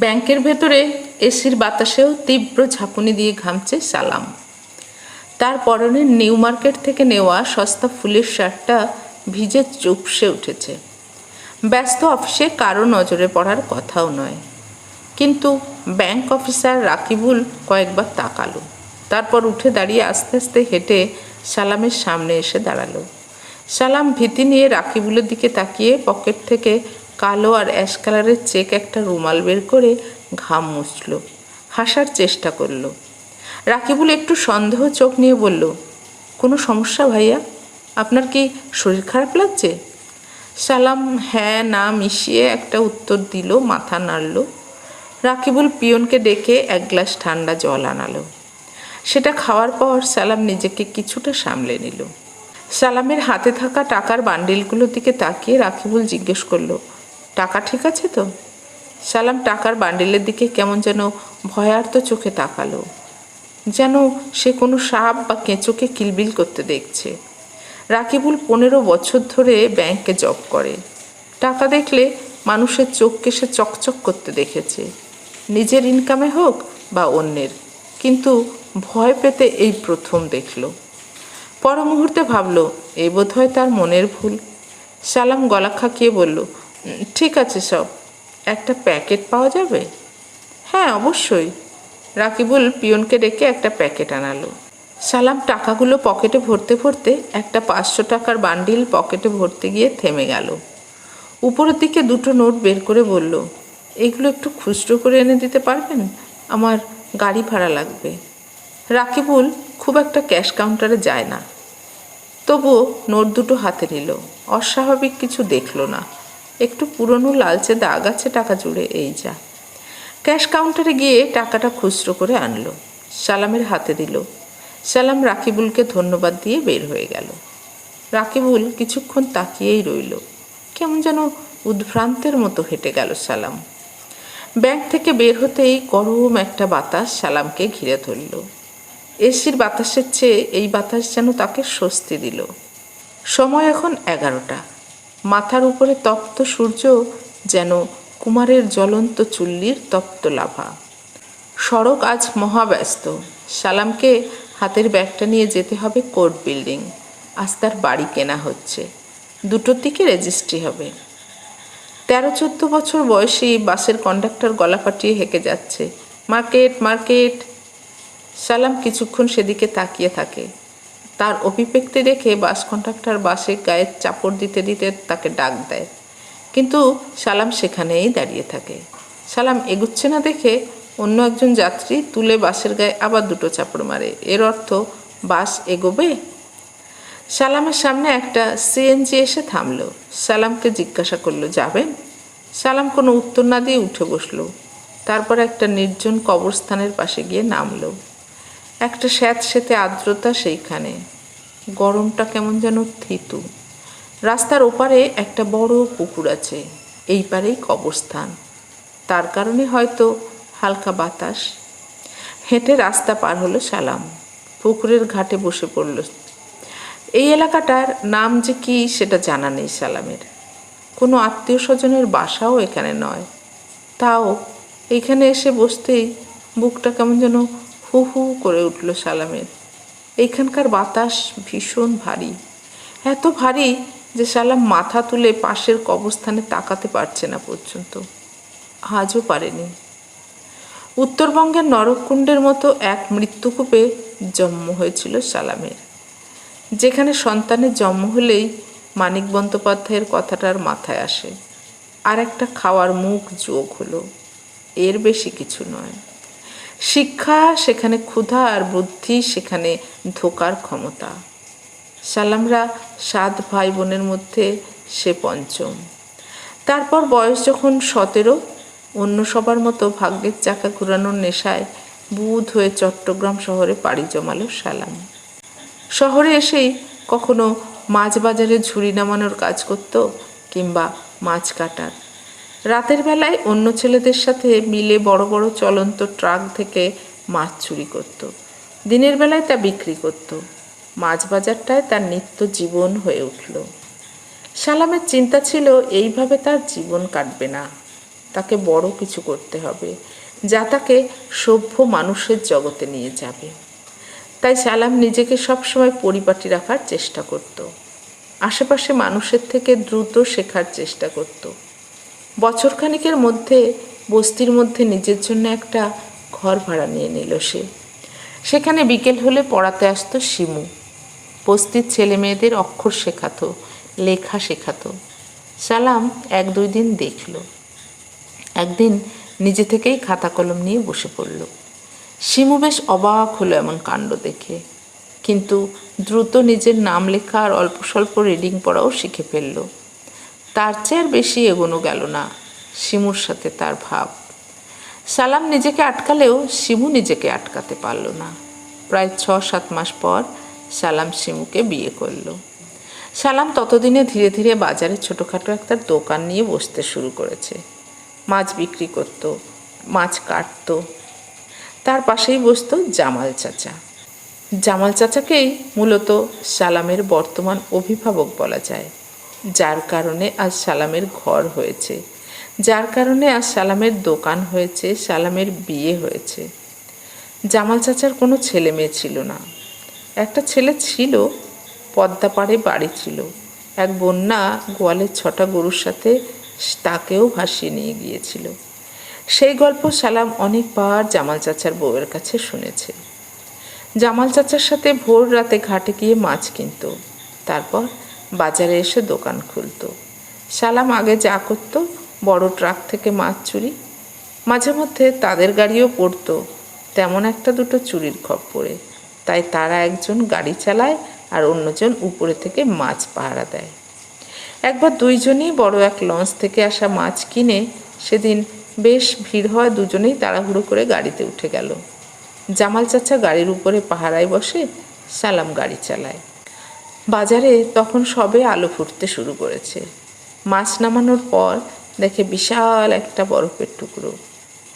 ব্যাংকের ভেতরে এসির বাতাসেও তীব্র ঝাঁকুনি দিয়ে ঘামছে সালাম। তার পরনে নিউ মার্কেট থেকে নেওয়া সস্তা ফুলের শার্টটা ভিজে চুপসে উঠেছে। ব্যস্ত অফিসে কারও নজরে পড়ার কথাও নয়। কিন্তু ব্যাংক অফিসার রাকিবুল কয়েকবার তাকালো। তারপর উঠে দাঁড়িয়ে আস্তে আস্তে হেঁটে সালামের সামনে এসে দাঁড়াল। সালাম ভীতি নিয়ে রাকিবুলের দিকে তাকিয়ে পকেট থেকে কালো আর অ্যাশ কালারের চেক একটা রুমাল বের করে ঘাম মুছল, হাসার চেষ্টা করল। রাকিবুল একটু সন্দেহ চোখ নিয়ে বলল, কোনো সমস্যা ভাইয়া? আপনার কি শরীর খারাপ লাগছে? সালাম হ্যাঁ না মিশিয়ে একটা উত্তর দিল, মাথা নাড়ল। রাকিবুল পিয়নকে ডেকে এক গ্লাস ঠান্ডা জল আনালো। সেটা খাওয়ার পর সালাম নিজেকে কিছুটা সামলে নিল। সালামের হাতে থাকা টাকার বান্ডিলগুলোর দিকে তাকিয়ে রাকিবুল জিজ্ঞেস করল টাকা ঠিক আছে তো? সালাম টাকার বান্ডিলের দিকে কেমন যেন ভয়ার্ত চোখে তাকালো। যেন সে কোনো সাপ বা কেঁচোকে কিলবিল করতে দেখছে। রাকিবুল পনেরো বছর ধরে ব্যাংকে জব করে। টাকা দেখলে মানুষের চোখকে সে চকচক করতে দেখেছে। নিজের ইনকামে হোক বা অন্যের। কিন্তু ভয় পেতে এই প্রথম দেখল। পর মুহূর্তে ভাবলো এই বোধ হয় তার মনের ভুল। সালাম গলা খাকিয়ে বলল "উম, ঠিক আছে সব। একটা প্যাকেট পাওয়া যাবে? হ্যাঁ অবশ্যই। রাকিবুল পিয়নকে ডেকে একটা প্যাকেট আনালো। সালাম, টাকাগুলো পকেটে ভরতে ভরতে একটা পাঁচশো টাকার বান্ডিল পকেটে ভরতে গিয়ে থেমে গেল। উপরের দিকে দুটো নোট বের করে বলল, এগুলো একটু খুচরো করে এনে দিতে পারবেন? আমার গাড়ি ভাড়া লাগবে। রাকিবুল খুব একটা ক্যাশ কাউন্টারে যায় না। তবুও নোট দুটো হাতে নিল। অস্বাভাবিক কিছু দেখল না। একটু পুরনো লালচে দাগ আছে টাকা জুড়ে, এই যা। ক্যাশ কাউন্টারে গিয়ে টাকাটা খুচরো করে আনলো। সালামের হাতে দিল। সালাম রাকিবুলকে ধন্যবাদ দিয়ে বের হয়ে গেল। রাকিবুল কিছুক্ষণ তাকিয়েই রইল। কেমন যেন উদ্ভ্রান্তের মতো হেঁটে গেল সালাম। ব্যাংক থেকে বের হতেই গরম একটা বাতাস সালামকে ঘিরে ধরল। এসির বাতাসের চেয়ে এই বাতাস যেন তাকে স্বস্তি দিল। সময় এখন এগারোটা। মাথার উপরে তপ্ত সূর্য যেন কুমারের জ্বলন্ত চুল্লির তপ্ত লাভা। সড়ক আজ মহাব্যস্ত। সালামকে হাতের ব্যাগটা নিয়ে যেতে হবে কোর্ট বিল্ডিং। আজ তার বাড়ি কেনা হচ্ছে। দুটোর দিকে রেজিস্ট্রি হবে। তেরো চোদ্দ বছর বয়সী বাসের কন্ডাক্টর গলা ফাটিয়ে হেঁকে যাচ্ছে। Market market. সালাম কিছুক্ষণ সেদিকে তাকিয়ে থাকে। তার অভিব্যক্তি দেখে বাস কন্ডাক্টর বাসে গায়ে চাপড় দিতে দিতে তাকে ডাক দেয়। কিন্তু সালাম সেখানেই দাঁড়িয়ে থাকে। সালাম এগুচ্ছে না দেখে অন্য একজন যাত্রী তুলে বাসের গায়ে আবার দুটো চাপড় মারে। এর অর্থ, বাস এগোবে? সালামের সামনে একটা সিএনজি এসে থামলো। সালামকে জিজ্ঞাসা করল, যাবেন? সালাম কোনো উত্তর না দিয়ে উঠে বসল। তারপর একটা নির্জন কবরস্থানের পাশে গিয়ে নামলো। একটা স্যাঁতস্যাঁতে আর্দ্রতা সেইখানে। গরমটা কেমন যেন থিতু। রাস্তার ওপারে একটা বড় পুকুর আছে, এই পারেই কবরস্থান। তার কারণে হয়তো হালকা বাতাস। হেঁটে রাস্তা পার হলো সালাম। পুকুরের ঘাটে বসে পড়ল। এই এলাকাটার নাম যে কি সেটা জানা নেই সালামের। কোনো আত্মীয় স্বজনের বাসাও এখানে নয়। তাও এখানে এসে বসতেই বুকটা কেমন যেন হু হু করে উঠল সালামের। এইখানকার বাতাস ভীষণ ভারী। এত ভারী যে সালাম মাথা তুলে পাশের কবরস্থানে তাকাতে পারছে না পর্যন্ত। আজও পারেনি। উত্তরবঙ্গের নরককুণ্ডের মতো এক মৃত্যুকূপে জন্ম হয়েছিল সালামের। যেখানে সন্তানের জন্ম হলেই মানিক বন্দ্যোপাধ্যায়ের কথাটার মাথায় আসে। আর একটা খাওয়ার মুখ যোগ হলো। এর বেশি কিছু নয়। শিক্ষা, সেখানে ক্ষুধা আর বুদ্ধি, সেখানে ধোকার ক্ষমতা। সালামরা সাত ভাই বোনের মধ্যে সে পঞ্চম। তারপর বয়স যখন সতেরো, অন্য সবার মতো ভাগ্যের চাকা ঘুরানোর নেশায় বুধ হয়ে চট্টগ্রাম শহরে পাড়ি জমালো সালাম। শহরে এসেই কখনো মাছ বাজারে ঝুড়ি নামানোর কাজ করত কিংবা মাছ কাটার। রাতের বেলায় অন্য ছেলেদের সাথে মিলে বড় বড় চলন্ত ট্রাক থেকে মাছ চুরি করত। দিনের বেলায় তা বিক্রি করত। মাছ বাজারটায় তার নিত্য জীবন হয়ে উঠল। সালামের চিন্তা ছিল, এইভাবে তার জীবন কাটবে না। তাকে বড় কিছু করতে হবে, যা তাকে সভ্য মানুষের জগতে নিয়ে যাবে। তাই সালাম নিজেকে সবসময় পরিপাটি রাখার চেষ্টা করত। আশেপাশে মানুষের থেকে দ্রুত শেখার চেষ্টা করত। বছরখানিকের মধ্যে বস্তির মধ্যে নিজের জন্য একটা ঘর ভাড়া নিয়ে নিল সে। সেখানে বিকেল হলে পড়াতে আসতো শিমু। বস্তির ছেলে মেয়েদের অক্ষর শেখাতো, লেখা শেখাতো। সালাম এক দুই দিন দেখল। একদিন নিজে থেকেই খাতা কলম নিয়ে বসে পড়ল। শিমু বেশ অবাক হলো এমন কাণ্ড দেখে। কিন্তু দ্রুত নিজের নাম লেখা আর অল্প স্বল্প রিডিং পড়াও শিখে ফেলল। তার চেয়ে বেশি এগোনো গেল না শিমুর সাথে তার ভাব। সালাম নিজেকে আটকালেও শিমু নিজেকে আটকাতে পারল না। প্রায় ছ সাত মাস পর সালাম শিমুকে বিয়ে করল। সালাম ততদিনে ধীরে ধীরে বাজারে ছোটোখাটো একটা দোকান নিয়ে বসতে শুরু করেছে। মাছ বিক্রি করতো, মাছ কাটতো। তার পাশেই বসতো জামাল চাচা। জামাল চাচাকেই মূলত সালামের বর্তমান অভিভাবক বলা যায়। যার কারণে আজ সালামের ঘর হয়েছে। যার কারণে আজ সালামের দোকান হয়েছে, সালামের বিয়ে হয়েছে। জামাল চাচার কোনো ছেলে মেয়ে ছিল না। একটা ছেলে ছিল পদ্মাপাড়ে বাড়ি ছিল। এক বন্যা গোয়ালের ছটা গরুর সাথে তাকেও ভাসিয়ে নিয়ে গিয়েছিল। সেই গল্প সালাম অনেকবার জামাল চাচার বউয়ের কাছে শুনেছে। জামাল চাচার সাথে ভোর রাতে ঘাটে গিয়ে মাছ কিনতো। তারপর বাজারে এসে দোকান খুলতো। সালাম আগে যা করতো, বড় ট্রাক থেকে মাছ চুরি। মাঝে মধ্যে তাদের গাড়িও পড়তো, তেমন একটা দুটো চুরির খপ্পরে। তাই তারা একজন গাড়ি চালায় আর অন্যজন উপরে থেকে মাছ পাহারা দেয়। একবার দুইজনই বড় এক লঞ্চ থেকে আসা মাছ কিনে সেদিন বেশ ভিড় হওয়া দুজনেই তাড়াহুড়ো করে গাড়িতে উঠে গেল। জামাল চাচা গাড়ির উপরে পাহারায় বসে সালাম গাড়ি চালায়। বাজারে তখন সবে আলো ফুটতে শুরু করেছে। মাছ নামানোর পর দেখে বিশাল একটা বরফের টুকরো।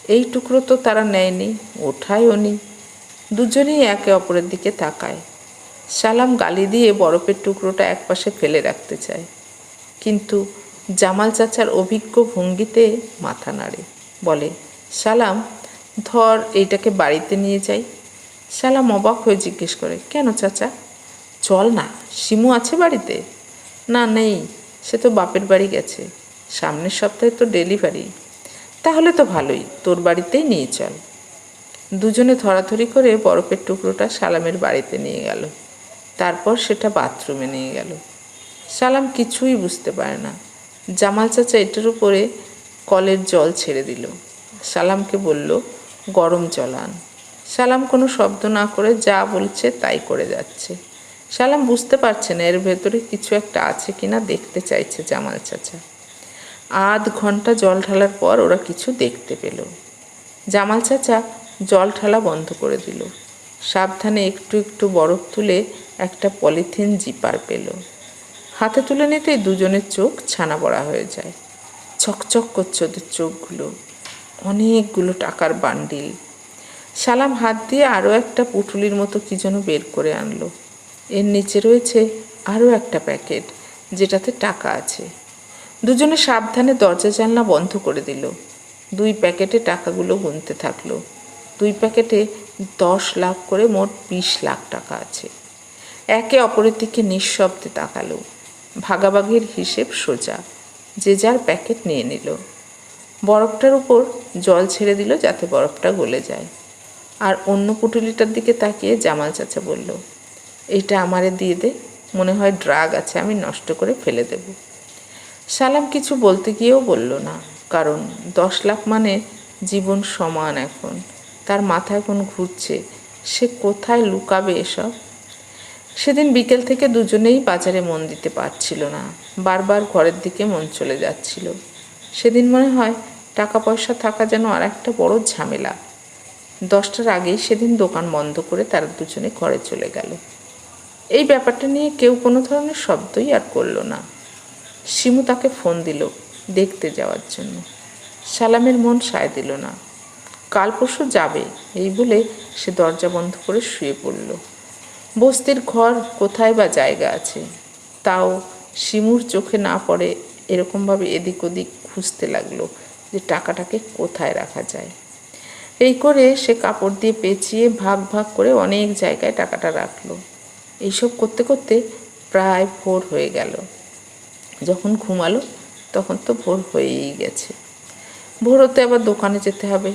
এই টুকরো তো তারা নেয়নি, ওঠায়ও নি। দুজনেই একে অপরের দিকে তাকায়। সালাম গালি দিয়ে বরফের টুকরোটা একপাশে ফেলে রাখতে চায়। কিন্তু জামাল চাচার অভিজ্ঞ ভঙ্গিতে মাথা নাড়ে। বলে, সালাম, ধর এইটাকে বাড়িতে নিয়ে যাই। সালাম অবাক হয়ে জিজ্ঞেস করে, কেন চাচা? চল না, শিমু আছে বাড়িতে? না, নেই, সে তো বাপের বাড়ি গেছে। সামনের সপ্তাহে তো ডেলিভারি। তাহলে তো ভালোই, তোর বাড়িতেই নিয়ে চল। দুজনে ধরাধরি করে বরফের টুকরোটা সালামের বাড়িতে নিয়ে গেল। তারপর সেটা বাথরুমে নিয়ে গেল। সালাম কিছুই বুঝতে পারে না। জামাল চাচা এটার উপরে কলের জল ছেড়ে দিল। সালামকে বলল, গরম জল আন। সালাম কোনো শব্দ না করে যা বলছে তাই করে যাচ্ছে। সালাম বুঝতে পারছে না, এর ভেতরে কিছু একটা আছে কিনা দেখতে চাইছে জামাল চাচা। আধ ঘণ্টা জল ঢালার পর ওরা কিছু দেখতে পেল। জামাল চাচা জল ঢালা বন্ধ করে দিল। সাবধানে একটু একটু বরফ তুলে একটা পলিথিন জিপার পেল। হাতে তুলে নিতেই দুজনের চোখ ছানা বড়া হয়ে যায়। চকচক করছে ওদের চোখগুলো। অনেকগুলো টাকার বান্ডিল। সালাম হাত দিয়ে আরও একটা পুটুলির মতো কি যেন বের করে আনলো। এর নিচে রয়েছে আরও একটা প্যাকেট, যেটাতে টাকা আছে। দুজনে সাবধানে দরজা জানলা বন্ধ করে দিল। দুই প্যাকেটে টাকাগুলো গুনতে থাকল। দুই প্যাকেটে দশ লাখ করে মোট বিশ লাখ টাকা আছে। একে অপরের দিকে নিঃশব্দে তাকালো। ভাগাভাগির হিসেব সোজা। যে যার প্যাকেট নিয়ে নিল। বরফটার উপর জল ছেড়ে দিল যাতে বরফটা গলে যায়। আর অন্য পুটুলিটার দিকে তাকিয়ে জামাল চাচা বলল এইটা আমারে দিয়ে দে, মনে হয় ড্রাগ আছে, আমি নষ্ট করে ফেলে দেব। সালাম কিছু বলতে গিয়েও বলল না, কারণ দশ লাখ মানে জীবন সমান এখন। তার মাথা এখন ঘুরছে, সে কোথায় লুকাবে এসব? সেদিন বিকেল থেকে দুজনেই বাজারে মন দিতে পারছিল না, বারবার ঘরের দিকে মন চলে যাচ্ছিল। সেদিন মনে হয় টাকা পয়সা থাকা যেন আর একটা বড় ঝামেলা। দশটার আগেই সেদিন দোকান বন্ধ করে তারা দুজনে ঘরে চলে গেল। এই ব্যাপারটা নিয়ে কেউ কোনো ধরনের শব্দই আর করল না। শিমু তাকে ফোন দিল দেখতে যাওয়ার জন্য। সালামের মন সায় দিল না। কাল পরশু যাবে, এই বলে সে দরজা বন্ধ করে শুয়ে পড়ল। বস্তির ঘর কোথায় বা জায়গা আছে, তাও শিমুর চোখে না পড়ে এরকমভাবে এদিক ওদিক খুঁজতে লাগল যে টাকাটাকে কোথায় রাখা যায়। এই করে সে কাপড় দিয়ে পেঁচিয়ে ভাগ ভাগ করে অনেক জায়গায় টাকাটা রাখল। এইসব করতে করতে প্রায় ভোর হয়ে গেল। যখন ঘুমালো, তখন তো ভোর হয়েই গেছে। ভোর হতে আবার দোকানে যেতে হবে।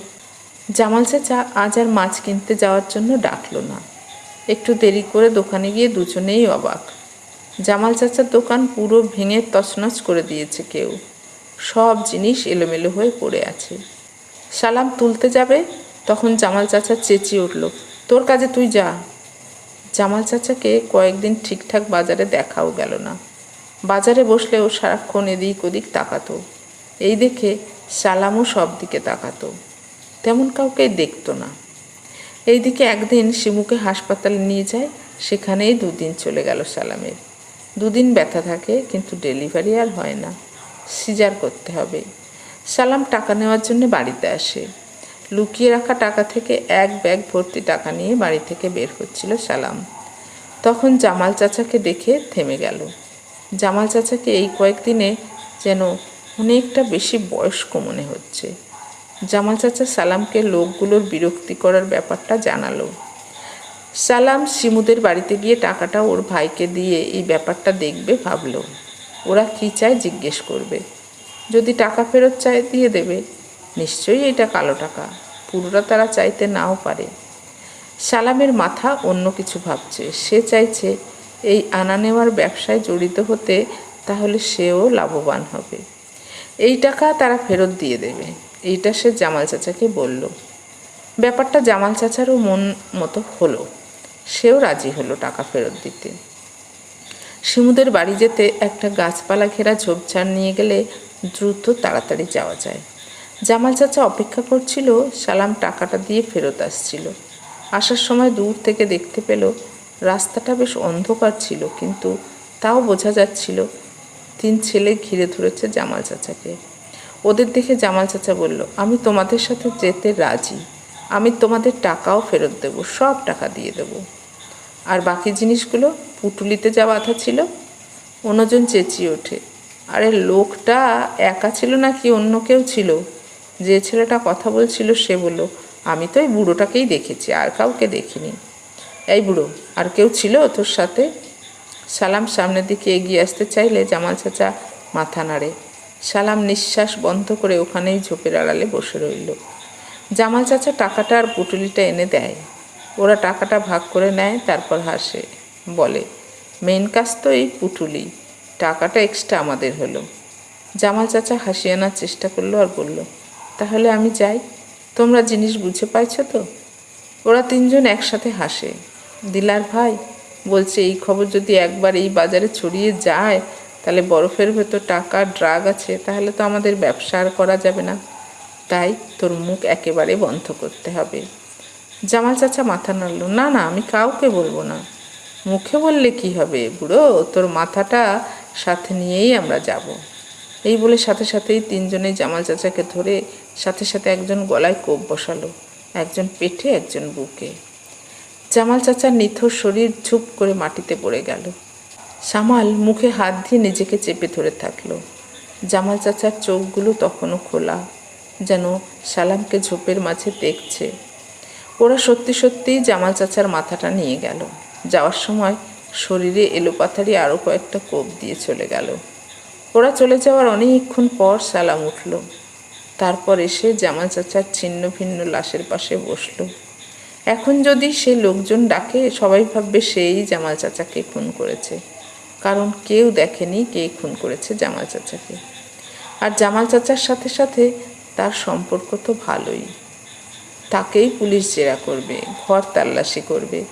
জামাল চাচা আজ আর মাছ কিনতে যাওয়ার জন্য ডাকলো না। একটু দেরি করে দোকানে গিয়ে দুজনেই অবাক। জামাল চাচার দোকান পুরো ভেঙে তছনছ করে দিয়েছে কেউ। সব জিনিস এলোমেলো হয়ে পড়ে আছে। সালাম তুলতে যাবে? তখন জামাল চাচা চেঁচিয়ে উঠল, তোর কাজে তুই যা। জামাল চাচাকে কয়েকদিন ঠিকঠাক বাজারে দেখাও গেল না। বাজারে বসলেও সারাক্ষণ এদিক ওদিক তাকাতো। এই দেখে সালামও সব দিকে তাকাতো। তেমন কাউকে দেখতো না। এইদিকে একদিন শিমুকে হাসপাতালে নিয়ে যায়, সেখানেই দুদিন চলে গেল সালামের। দুদিন ব্যথা থাকে, কিন্তু ডেলিভারি আর হয় না। সিজার করতে হবে। সালাম টাকা নেওয়ার জন্য বাড়িতে আসে। লুকিয়ে রাখা টাকা থেকে এক ব্যাগ ভর্তি টাকা নিয়ে বাড়ি থেকে বের হচ্ছিল সালাম। তখন জামাল চাচাকে দেখে থেমে গেল। জামাল চাচাকে এই কয়েকদিনে যেন অনেকটা বেশি বয়স্ক মনে হচ্ছে। জামাল চাচা সালামকে লোকগুলোর বিরক্তি করার ব্যাপারটা জানালো। সালাম শিমুদের বাড়িতে গিয়ে টাকাটা ওর ভাইকে দিয়ে এই ব্যাপারটা দেখবে, ভাবল। ওরা কী চায় জিজ্ঞেস করবে। যদি টাকা ফেরত চায়, দিয়ে দেবে। নিশ্চয়ই এটা কালো টাকা। পুরোটা তারা চাইতে নাও পারে। সালামের মাথা অন্য কিছু ভাবছে। সে চাইছে এই আনা নেওয়ার ব্যবসায় জড়িত হতে তাহলে সেও লাভবান হবে। এই টাকা তারা ফেরত দিয়ে দেবে। এইটা সে জামাল চাচাকে বলল। ব্যাপারটা জামাল চাচারও মন মতো হলো। সেও রাজি হলো টাকা ফেরত দিতে। শিমুদের বাড়ি যেতে একটা গাছপালা ঘেরা ঝোপঝাড় নিয়ে গেলে দ্রুত তাড়াতাড়ি যাওয়া যায়। জামাল চাচা অপেক্ষা করছিল, সালাম টাকাটা দিয়ে ফেরত আসছিল। আসার সময় দূর থেকে দেখতে পেল, রাস্তাটা বেশ অন্ধকার ছিল, কিন্তু তাও বোঝা যাচ্ছিল তিন ছেলে ঘিরে ধরেছে জামাল চাচাকে। ওদের দেখে জামাল চাচা বলল, আমি তোমাদের সাথে যেতে রাজি। আমি তোমাদের টাকাও ফেরত দেব, সব টাকা দিয়ে দেব। আর বাকি জিনিসগুলো পুটুলিতে যা বাধা ছিল, অন্যজন চেঁচিয়ে ওঠে, আরে, লোকটা একা ছিল নাকি অন্য কেউ ছিল? যে ছেলেটা কথা বলছিল সে বলল, আমি তো এই বুড়োটাকেই দেখেছি, আর কাউকে দেখিনি। এই বুড়ো, আর কেউ ছিল তোর সাথে? সালাম সামনের দিকে এগিয়ে আসতে চাইলে জামাল চাচা মাথা নাড়ে। সালাম নিঃশ্বাস বন্ধ করে ওখানেই ঝোপের আড়ালে বসে রইল। জামাল চাচা টাকাটা আর পুটুলিটা এনে দেয়। ওরা টাকাটা ভাগ করে নেয়, তারপর হাসে, বলে মেন কাজ তো এই পুটুলি, টাকাটা এক্সট্রা আমাদের হলো। জামাল চাচা হাসি আনার চেষ্টা করল আর বলল তাহলে আমি যাই। তোমরা জিনিস বুঝে পাইছো তো? ওরা তিনজন একসাথে হাসে। দিলার ভাই বলছে, এই খবর যদি একবার এই বাজারে ছড়িয়ে যায়, তাহলে বরফের ভেতর টাকা, ড্রাগ আছে, তাহলে তো আমাদের ব্যবসা আর করা যাবে না। তাই তোর মুখ একেবারে বন্ধ করতে হবে। জামাল চাচা মাথা নাড়ল, না না, আমি কাউকে বলব না। মুখে বললে কি হবে বুড়ো? তোর মাথাটা সাথে নিয়েই আমরা যাব। এই বলে সাথে সাথেই তিনজনে জামাল চাচাকে ধরে সাথে সাথে একজন গলায় কোপ বসালো, একজন পেটে, একজন বুকে। জামাল চাচার নিথর শরীর ঝুপ করে মাটিতে পড়ে গেল। সামাল মুখে হাত দিয়ে নিজেকে চেপে ধরে থাকল। জামাল চাচার চোখগুলো তখনও খোলা, যেন সালামকে ঝোপের মাঝে দেখছে। ওরা সত্যি সত্যিই জামাল চাচার মাথাটা নিয়ে গেল। যাওয়ার সময় শরীরে এলোপাথারি আরও কয়েকটা কোপ দিয়ে চলে গেল। ওরা চলে যাওয়ার অনেকক্ষণ পর সালাম উঠল। তারপর এসে জামাল চাচার ছিন্ন ভিন্ন লাশের পাশে বসল। এখন যদি সে লোকজন ডাকে, সবাই ভাববে সেই জামাল চাচাকে খুন করেছে। কারণ কেউ দেখেনি কে খুন করেছে জামাল চাচাকে। আর জামাল চাচার সাথে সাথে তার সম্পর্ক তো ভালোই। তাকেই পুলিশ জেরা করবে, ঘর তাল্লাশি করবে,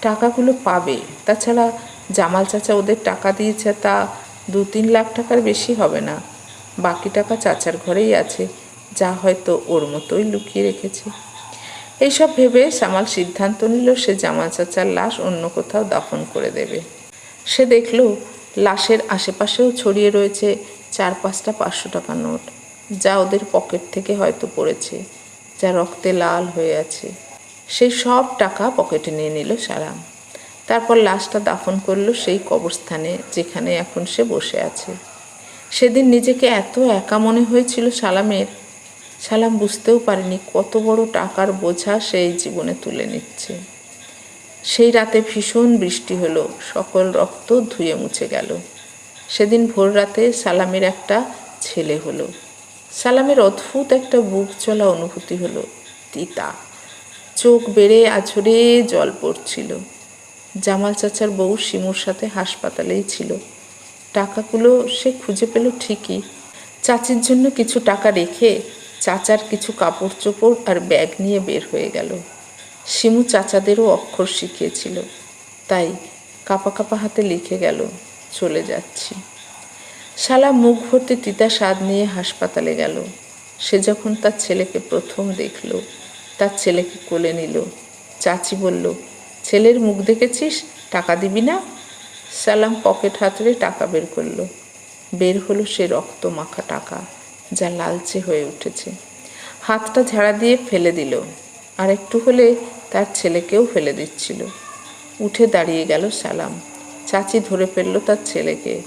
টাকাগুলো পাবে। তাছাড়া জামাল চাচা ওদের টাকা দিয়েছে তা দু তিন লাখ টাকার বেশি হবে না। বাকি টাকা চাচার ঘরেই আছে, যা হয়তো ওর মতোই লুকিয়ে রেখেছে। এইসব ভেবে সামাল সিদ্ধান্ত নিল সে জামা চাচার লাশ অন্য কোথাও দাফন করে দেবে। সে দেখল লাশের আশেপাশেও ছড়িয়ে রয়েছে চার পাঁচটা পাঁচশো টাকা নোট, যা ওদের পকেট থেকে হয়তো পড়েছে, যা রক্তে লাল হয়ে আছে। সেই সব টাকা পকেটে নিয়ে নিল সালাম তারপর লাশটা দাফন করল সেই কবরস্থানে যেখানে এখন সে বসে আছে। সেদিন নিজেকে এত একা মনে হয়েছিল সালামের। সালাম বুঝতেও পারেনি কত বড় টাকার বোঝা সে এই জীবনে তুলে নিচ্ছে। সেই রাতে ভীষণ বৃষ্টি হলো, সকল রক্ত ধুয়ে মুছে গেল। সেদিন ভোর রাতে সালামের একটা ছেলে হলো। সালামের অদ্ভুত একটা বুক চলা অনুভূতি হলো, তিতা। চোখ বেড়ে আছড়ে জল পড়ছিল। জামাল চাচার বউ শিমুর সাথে হাসপাতালেই ছিল। টাকাগুলো সে খুঁজে পেল ঠিকই। চাচির জন্য কিছু টাকা রেখে চাচার কিছু কাপড় চোপড় আর ব্যাগ নিয়ে বের হয়ে গেল। শিমু চাচাদেরও অক্ষর শিখিয়েছিল। তাই কাপা কাপা হাতে লিখে গেল, চলে যাচ্ছি। শালা মুখ ভর্তি তিতা স্বাদ নিয়ে হাসপাতালে গেল। সে যখন তার ছেলেকে প্রথম দেখল, তার ছেলেকে কোলে নিল। চাচি বলল ছেলের মুখ দেখেছিস? টাকা দিবি না? সালাম পকেট হাতড়ে টাকা বের করল। বের হলো সে রক্ত মাখা টাকা, যা লালচে হয়ে উঠেছে। হাতটা ঝাড়া দিয়ে ফেলে দিল। আর একটু হলে তার ছেলেকেও ফেলে দিচ্ছিল। উঠে দাঁড়িয়ে গেল সালাম। চাচি ধরে ফেলল তার ছেলেকে।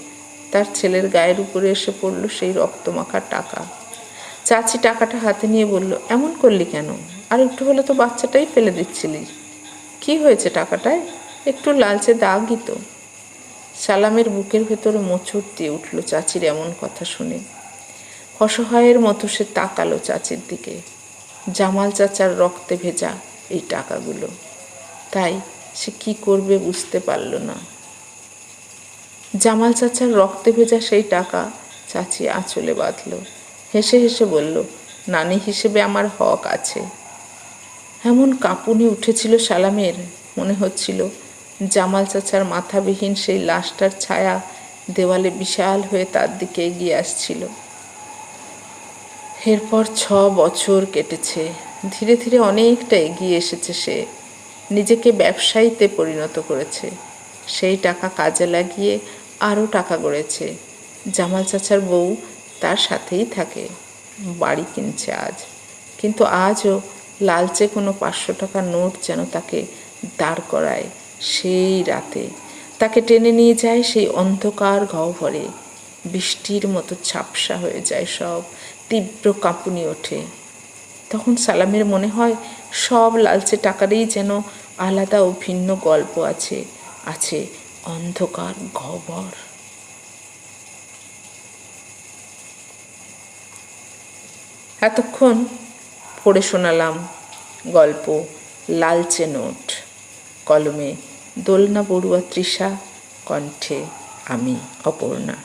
তার ছেলের গায়ের উপরে এসে পড়ল সেই রক্তমাখা টাকা। চাচি টাকাটা হাতে নিয়ে বলল, এমন করলি কেন? আর একটু হলে তো বাচ্চাটাই ফেলে দিচ্ছিলি। কি হয়েছে টাকাটায়? একটু লালচে দাগই তো। সালামের বুকের ভেতরে মোচড় দিয়ে উঠল চাচির এমন কথা শুনে। অসহায়ের মতো সে তাকালো চাচির দিকে। জামাল চাচার রক্তে ভেজা এই টাকাগুলো। তাই সে কি করবে বুঝতে পারল না। জামাল চাচার রক্তে ভেজা সেই টাকা চাচি আঁচলে বাঁধল। হেসে হেসে বলল, নানি হিসেবে আমার হক আছে। এমন কাঁপুনি উঠেছিল সালামের, মনে হচ্ছিল জামাল চাচার মাথাবিহীন সেই লাশটার ছায়া দেওয়ালে বিশাল হয়ে তার দিকে এগিয়ে আসছিল। এরপর ছ বছর কেটেছে। ধীরে ধীরে অনেকটা এগিয়ে এসেছে সে। নিজেকে ব্যবসায়ীতে পরিণত করেছে। সেই টাকা কাজে লাগিয়ে আরও টাকা গড়েছে। জামাল চাচার বউ তার সাথেই থাকে। বাড়ি কিনছে আজ। কিন্তু আজও লালচে কোনো পাঁচশো টাকার নোট যেন তাকে দাঁড় করায় সেই রাতে। তাকে টেনে নিয়ে যায় সেই অন্ধকার গহ্বরে বৃষ্টির মতো ছাপসা হয়ে যায় সব, তীব্র কাঁপুনি ওঠে। তখন সালামের মনে হয় সব লালচে টাকারই যেন আলাদা ও ভিন্ন গল্প আছে আছে অন্ধকার গহ্বর এতক্ষণ পড়ে শোনালাম গল্প লালচে নোট কলমে দোলনা বড়ুয়া তৃষা কণ্ঠে আমি অপর্ণা।